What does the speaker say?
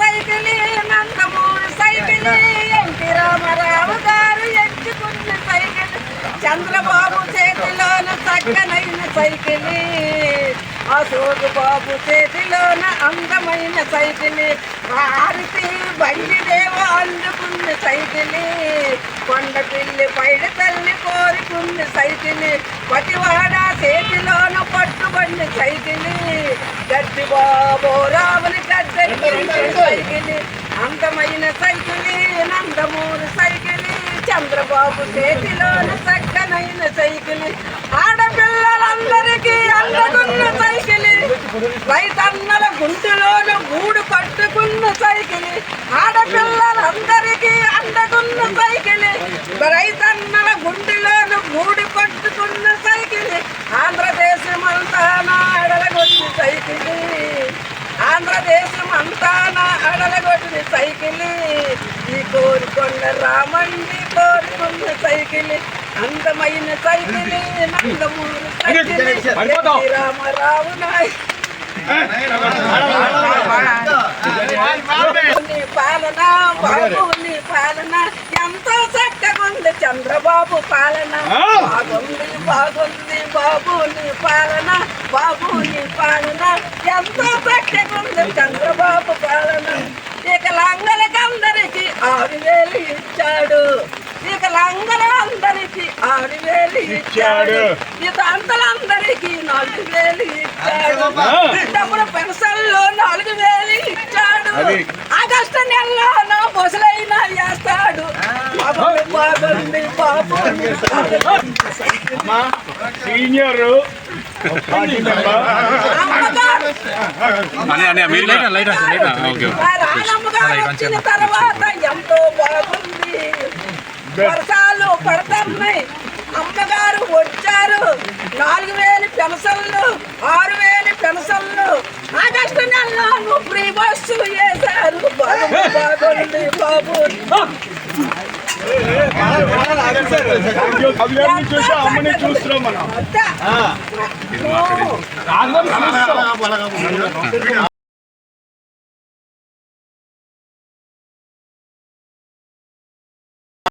Cycle Nandamuri cycle NT Rama Rao garu ఎంచుకున్న cycle. Chandrababu చేతిలోన చక్కనైన cycle. Ashok బాబు చేతిలోన అందమైన సైకిల్. భారతి బండిదేవ అందుకున్న సైకిల్. కొండ పిల్లి పైడ తల్లి కోరుకున్న సైకిల్. పతివాడ చేతిలోన పట్టుబడిన సైకిల్. గట్టి బాబోర రాముని గద్దె సైకిల్ అందమైన సైకిల్ నందమూరి సైకిల్ బాబు చేతిలోన చక్కనైన సైకిల్. ఆడపిల్లలందరికీ అందకున్న సైకిల్. రైతన్నల గుంటులోన గూడు పట్టుకున్న సైకిల్. ఆడపిల్లలందరికీ అందకున్న సైకిల్. రైతన్నల గుండెలోన గూడు పట్టుకున్న సైకిల్. ఆంధ్రదేశం అంతా నాడలగొట్టి సైకిల్. ఆంధ్రదేశం అంతా నా అడలగొట్టిన సైకిల్. ఈ కోరుకొండ రామండి కోరుకున్న సైకిల్ అందమైన cycle Nandamuri cycle NT Rama Rao Naik నీ పాలన బాబు నీ పాలన ఎంతో చక్కగుంది చంద్రబాబు పాలన బాగుంది బాగుంది బాబు నీ పాలన బాబు నీ పాలన ఎంతో చక్కగుంది చంద్రబాబు పాలన వికలాంగులకందరికి ఆరు వేలు ఇచ్చాడు. వికలాంగులందరికీ ఆరు వేలు ఇచ్చాడు. వితాంతలందరికీ నాలుగు వేలు ఇచ్చాడు. డబ్బుల పెన్షన్లో నాలుగు వేలు ఇచ్చాడు ఆగస్టు నెలలో నా ముసలైన వేస్తాడు బాగుంది బాబు. సీనియర్. పార్టీ మెంబర్ అమ్మగారు అనే అనే మీరు లైట్ లైట్ లైట్ ఓకే మా రాణమ్మ గారు వచ్చిన తర్వాత ఎంతో బాగుంది. వర్షాలు పడుతున్నాయి. అమ్మగారు వచ్చారు. నాలుగు వేలు పెన్షన్లు ఆరు వేలు పెన్షన్లు. ఆగస్టు నెలలో ఫ్రీ బస్సు వేశారు. బాగుంది బాగుంది బాబు. కళ్యాణ్ చూసి అమ్మని చూస్తున్నాం మనం